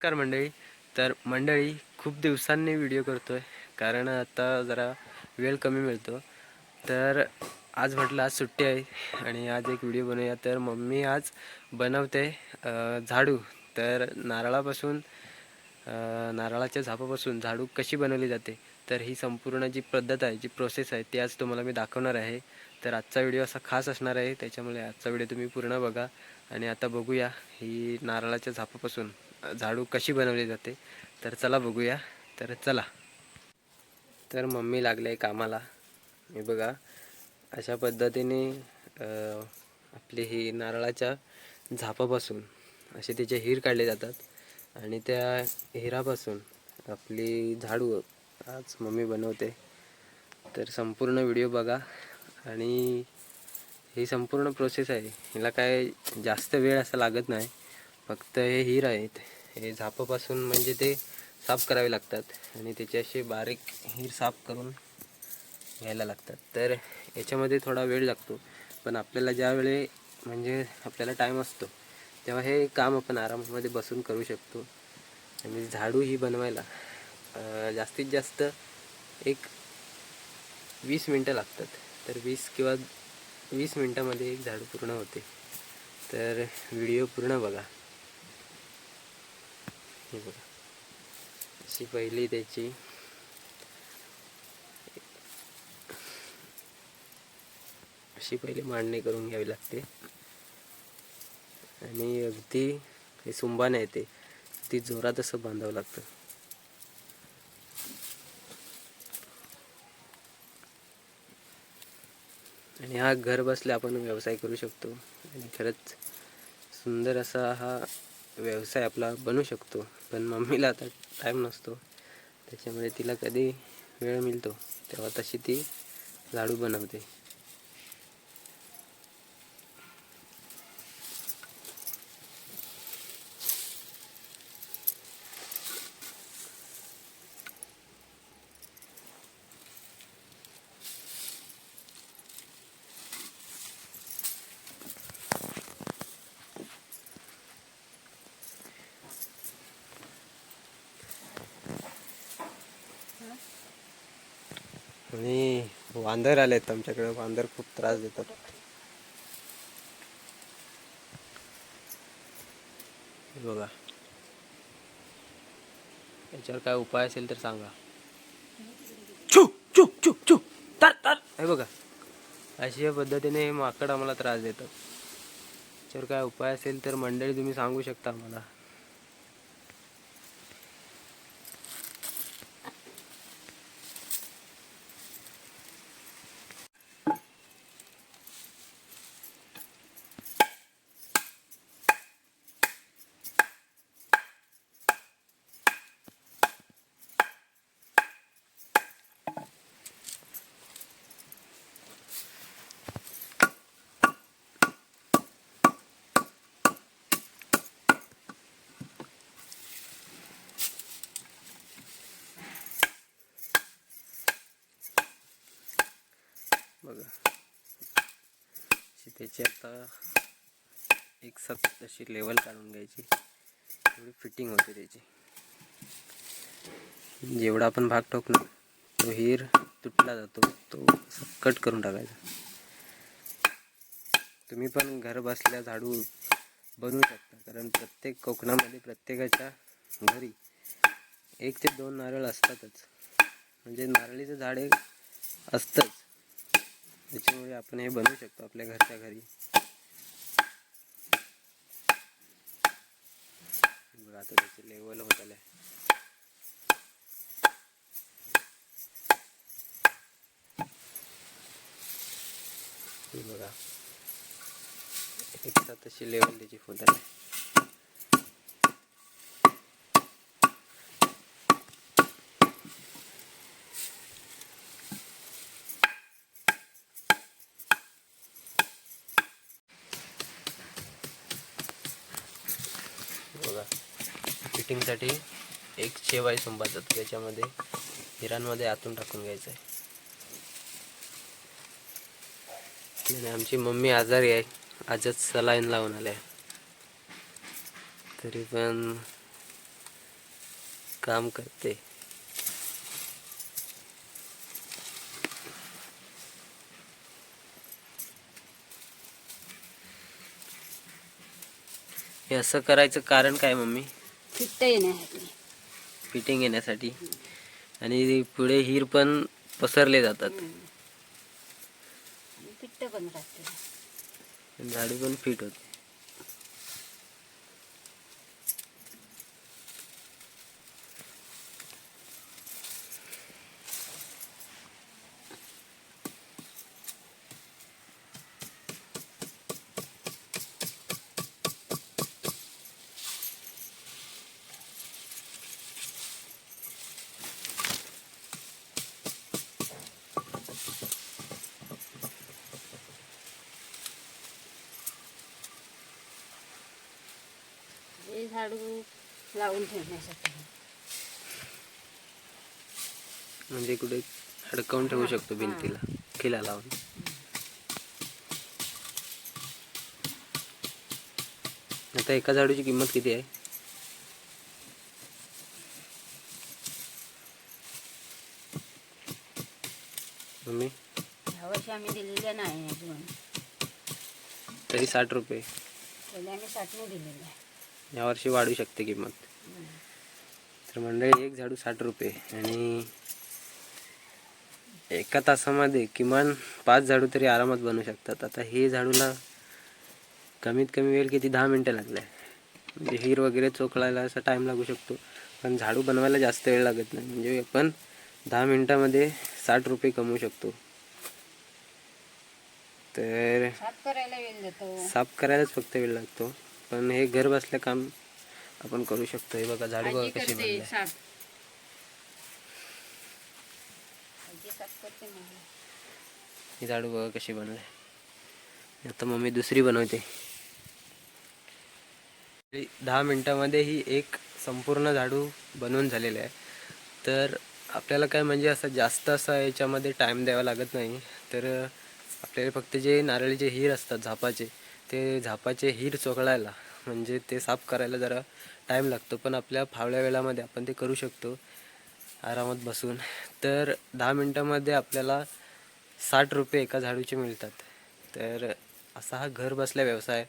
नमस्कार मंडळी. तर मंडळी खूप दिवसांनी व्हिडिओ करतो आहे कारण आता जरा वेळ कमी मिळतो. तर आज म्हटलं आज सुट्टी आहे आणि आज एक व्हिडिओ बनवूया. तर मम्मी आज बनवते झाडू. तर नारळापासून नारळाच्या झापापासून झाडू कशी बनवली जाते तर ही संपूर्ण जी पद्धत आहे जी प्रोसेस आहे ती आज तुम्हाला मी दाखवणार आहे. तर आजचा व्हिडिओ असा खास असणार आहे. त्याच्यामुळे आजचा व्हिडिओ तुम्ही पूर्ण बघा आणि आता बघूया ही नारळाच्या झापापासून. झाडू कशी बनवली जाते तर चला बघूया. तर चला. तर मम्मी लागले कामाला. मी बघा अशा पद्धतीने आपली ही नारळाच्या झापापासून असे त्याचे हिर काढले जातात आणि त्या हिरापासून आपली झाडू आज मम्मी बनवते. तर संपूर्ण व्हिडिओ बघा आणि ही संपूर्ण प्रोसेस आहे. हिला काय जास्त वेळ असा लागत नाही. फक्त हे हिर आहेत. हे झापापासून म्हणजे ते साफ करावे लागतात. आणि त्याचे असे बारीक हिर साफ करून घ्यायला लागतात. तर याच्यामध्ये थोडा वेळ लागतो. पण आपल्याला ज्यावेळी म्हणजे आपल्याला टाईम असतो तेव्हा हे काम आपण आरामामध्ये बसून करू शकतो. आणि झाडू ही बनवायला जास्तीत जास्त एक वीस मिनटं लागतात. तर वीस किंवा वीस मिनटामध्ये एक झाडू पूर्ण होते. तर व्हिडिओ पूर्ण बघा. हे बघा. अशी पहिली त्याची. अशी पहिली मांडणी करून घ्यावी लागते. आणि अगदी हे सुंबाने येते ती. जोरात असं बांधावं लागतं. आणि हा घर बसल्या आपण व्यवसाय करू शकतो. आणि खरंच सुंदर असा हा व्यवसाय आपला बनू शकतो. पण मम्मीला आता टाईम नसतो. त्याच्यामुळे तिला कधी वेळ मिळतो तेव्हा तशी ती लाडू बनवते. वांदर वांदर आलेत आमच्याकडे वांदर खूप त्रास देतात. बघा. याच्यावर काय उपाय असेल तर सांगा. छू छू छू छू तर तर. हे बघा. अशी या पद्धतीने हे माकड आम्हाला त्रास देतात. याच्यावर काय उपाय असेल तर मंडळी तुम्ही सांगू शकता आम्हाला बघा अशी त्याची आता एक साथ अशी लेवल काढून घ्यायची. एवढी फिटिंग होते त्याची. जेवढा आपण भाग ठोकणार तो हिर तुटला जातो तो कट करून टाकायचा. तुम्ही पण घर बसल्या झाडू बनवू शकता कारण प्रत्येक कोकणामध्ये प्रत्येकाच्या घरी एक ते दोन नारळ असतातच. म्हणजे नारळीचं झाड एक असतंच. त्याच्यामुळे आपण हे बनवू शकतो आपल्या घरच्या घरी. आता लेवल होत हे बघा. एक अशी लेवल फिटिंगसाठी एक शेवाय सुंबाचं त्याच्यामध्ये हिरांमध्ये आतून टाकून घ्यायचं आहे. आणि आमची मम्मी आजारी आहे. आजच सलाईन लावून आल्या तरी पण काम करते. हे असं करायचं कारण काय मम्मी? फिट्ट येण्यासाठी. फिटिंग येण्यासाठी. आणि पुढे हिर पण पसरले जातात. फिट्ट पण राहते. झाडू पण फिट होते झाडू लावून ठेवण्यासाठी. म्हणजे कुठे अडकवून ठेवू शकतो. भिंतीला खिला लावून. आता एका झाडूची किंमत किती आहे? मम्मी ह्यावर्षी आम्ही दिलेल्या नाही अजून. तरी साठ रुपये. आम्ही साठने दिलेल्या आहे. यावर्षी वाढू शकते किंमत. तर मंडळी एक झाडू साठ रुपये. आणि एका तासामध्ये किमान पाच झाडू तरी आरामात बनवू शकतात. आता हे झाडूला कमीत कमी वेळ किती? दहा मिनटं लागले. म्हणजे हिर वगैरे चोखळायला असा टाईम लागू शकतो. पण झाडू बनवायला जास्त वेळ लागत नाही. म्हणजे आपण दहा मिनटामध्ये साठ रुपये कमवू शकतो. तर साफ करायलाच फक्त वेळ लागतो. पण हे घर बसल्या काम आपण करू शकतो. हे बघा झाडू बघा कशी बनले ही झाडू बघा कशी बनले आता मम्मी दुसरी बनवते. दहा मिनटामध्ये ही एक संपूर्ण झाडू बनवून झालेले आहे. तर आपल्याला काय म्हणजे असं जास्त असं याच्यामध्ये टाईम द्यावा लागत नाही. तर आपल्याला फक्त जे नारळीचे हिर असतात झापाचे ते झापाचे हिर चोकळायला म्हणजे ते साफ करायला जरा टाईम लागतो. पण आपल्या फावल्या वेळामध्ये आपण ते करू शकतो आरामात बसून. तर दहा मिनटामध्ये आपल्याला साठ रुपये एका झाडूचे मिळतात. तर असा हा घर बसल्या व्यवसाय.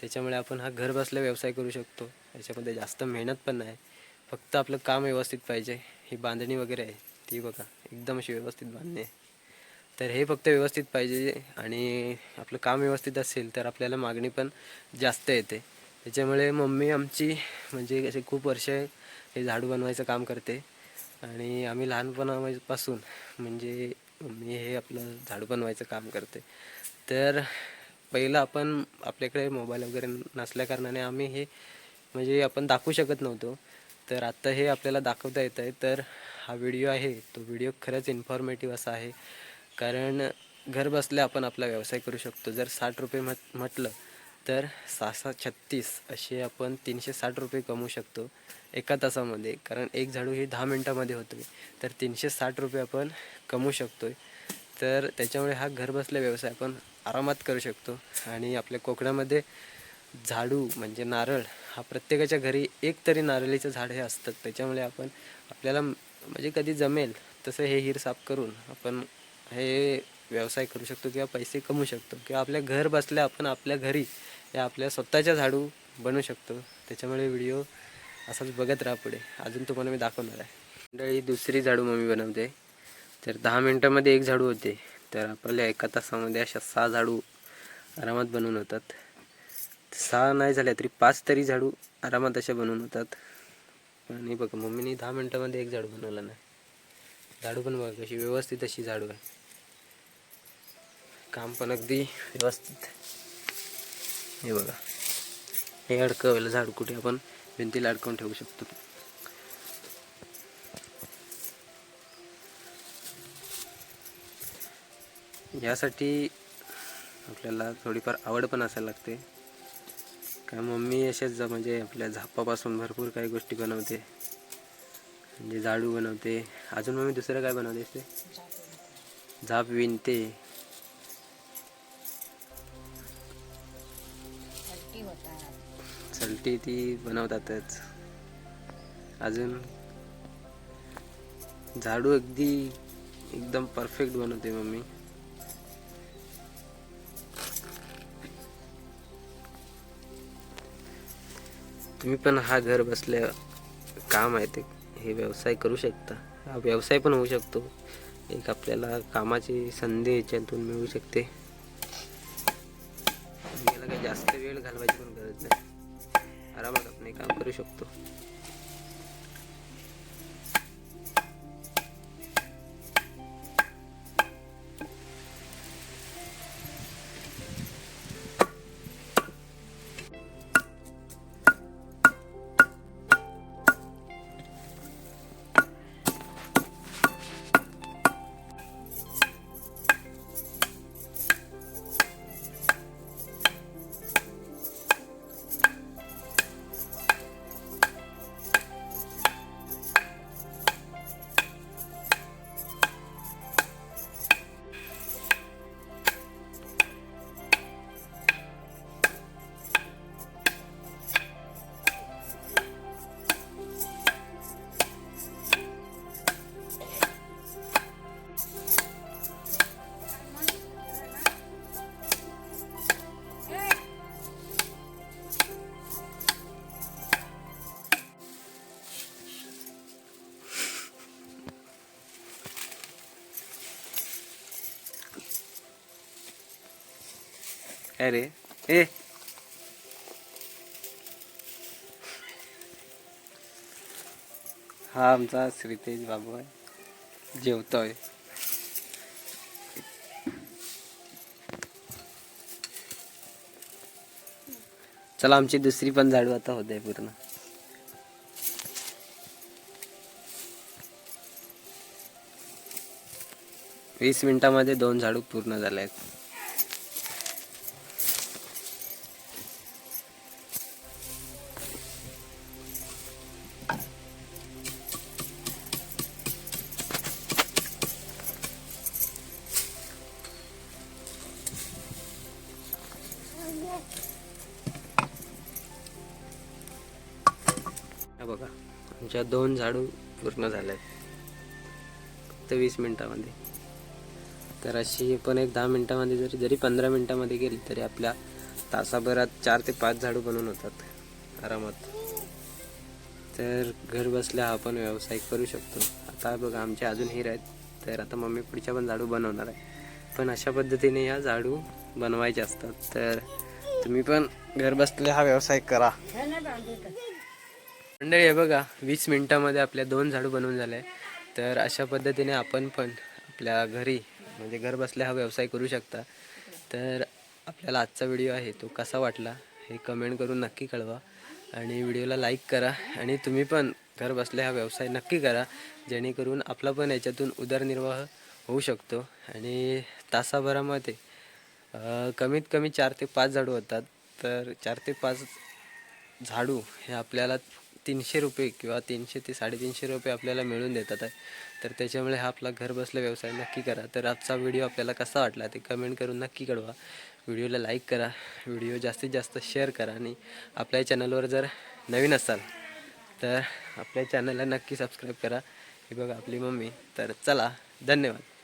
त्याच्यामुळे आपण हा घर बसल्या व्यवसाय करू शकतो. याच्यामध्ये जास्त मेहनत पण नाही. फक्त आपलं काम व्यवस्थित पाहिजे. ही बांधणी वगैरे आहे. ती बघा. एकदम अशी व्यवस्थित बांधणी आहे. तर हे फक्त व्यवस्थित पाहिजे आणि आपलं काम व्यवस्थित असेल तर आपल्याला मागणी पण जास्त येते. त्याच्यामुळे मम्मी आमची म्हणजे असे खूप वर्ष हे झाडू बनवायचं काम करते. आणि आम्ही लहानपणापासून म्हणजे मम्मी हे आपलं झाडू बनवायचं काम करते. तर पहिलं आपण आपल्याकडे मोबाईल वगैरे नसल्या कारणाने आम्ही हे म्हणजे आपण दाखवू शकत नव्हतो. तर आत्ता हे आपल्याला दाखवता येत आहे तर हा व्हिडिओ आहे. तो व्हिडिओ खरंच इन्फॉर्मेटिव्ह असा आहे. कारण घर बसल्या आपण आपला व्यवसाय करू शकतो. जर साठ रुपये म्हट म्हटलं तर सहा सहा छत्तीस असे आपण तीनशे साठ रुपये कमवू शकतो एका तासामध्ये. कारण एक झाडू हे दहा मिनटामध्ये होतो तर तीनशे साठ रुपये आपण कमवू शकतो तर त्याच्यामुळे हा घर बसल्या व्यवसाय आपण आरामात करू शकतो. आणि आपल्या कोकणामध्ये झाडू म्हणजे नारळ हा प्रत्येकाच्या घरी एक तरी नारळीचं झाड हे असतं. त्याच्यामुळे आपण आपल्याला म्हणजे कधी जमेल तसं हे हिर साफ करून आपण हे व्यवसाय करू शकतो किंवा पैसे कमवू शकतो किंवा आपल्या घर बसल्या आपण आपल्या घरी या आपल्या स्वतःच्या झाडू बनवू शकतो. त्याच्यामुळे व्हिडिओ असाच बघत राहा पुढे. अजून तुम्हाला मी दाखवणार आहे. मंडळी दुसरी झाडू मम्मी बनवते. तर दहा मिनटामध्ये एक झाडू होते. तर आपल्या एका तासामध्ये अशा सहा झाडू आरामात बनवून होतात. सहा नाही झाल्या तरी पाच तरी झाडू आरामात अशा बनवून होतात. आणि बघा मम्मीने दहा मिनटामध्ये एक झाडू बनवला नाही झाडू पण बघा कशी व्यवस्थित अशी झाडू आहे. काम पण अगदी व्यवस्थित. हे बघा. हे अडकवलं झाडू कुठे आपण भिंतीला अडकवून ठेवू शकतो. यासाठी आपल्याला थोडीफार आवड पण असायला लागते. काय मम्मी असेच ज- म्हणजे आपल्या झापापासून भरपूर काही गोष्टी बनवते. म्हणजे झाडू बनवते. अजून मम्मी दुसरं काय बनवते? ते झाप विणते. होतात ती बनवतातच. अजून झाडू अगदी एकदम परफेक्ट बनवते मम्मी. तुम्ही पण हा घर बसल्या काम आहे ते हे व्यवसाय करू शकता. हा व्यवसाय पण होऊ शकतो. एक आपल्याला कामाची संधी याच्यातून मिळू शकते. याला काही जास्त वेळ घालवायची पण गरज नाही. आरामात आपण हे काम करू शकतो. अरे ए. हा आमचा श्रीतेज बाबू आहे. जेवतोय. चला आमची दुसरी पण झाडू आता होते पूर्ण. वीस मिनिटामध्ये दोन झाडू पूर्ण झाले आहेत दोन झाडू पूर्ण झाले फक्त वीस मिनिटामध्ये. तर अशी पण एक दहा मिनिटामध्ये जरी जरी पंधरा मिनिटामध्ये गेली तरी आपल्या तासाभरात चार ते पाच झाडू बनवून होतात. आरामात. तर घर बसल्या हा आपण व्यवसाय करू शकतो. आता बघा आमचे अजून हिर आहेत. तर आता मम्मी पुढच्या पण झाडू बनवणार आहे. पण अशा पद्धतीने या झाडू बनवायचे असतात. तर तुम्ही पण घर बसल्या हा व्यवसाय करा. मंडळी हे बघा वीस मिनिटामध्ये आपल्या दोन झाडू बनवून झाले. तर अशा पद्धतीने आपण पण आपल्या घरी म्हणजे घर बसल्या हा व्यवसाय करू शकता. तर आपल्याला आजचा व्हिडिओ आहे तो कसा वाटला हे कमेंट करून नक्की कळवा. आणि व्हिडिओला लाईक करा आणि तुम्ही पण घर बसल्या हा व्यवसाय नक्की करा जेणेकरून आपला पण याच्यातून उदरनिर्वाह होऊ शकतो. आणि तासाभरामध्ये कमीत कमी चार ते पाच झाडू होतात. तर चार ते पाच झाडू हे आपल्याला तीनशे रुपये किंवा तीनशे ते साडेतीनशे रुपये आपल्याला मिळून देतात आहे. तर त्याच्यामुळे हा आपला घर बसल्या व्यवसाय नक्की करा. तर आजचा व्हिडिओ आपल्याला कसा वाटला ते कमेंट करून नक्की कळवा. व्हिडिओला लाईक करा. व्हिडिओ जास्तीत जास्त शेअर करा आणि आपल्या चॅनलवर जर नवीन असाल तर आपल्या चॅनलला नक्की सबस्क्राईब करा. हे बघा आपली मम्मी. तर चला धन्यवाद.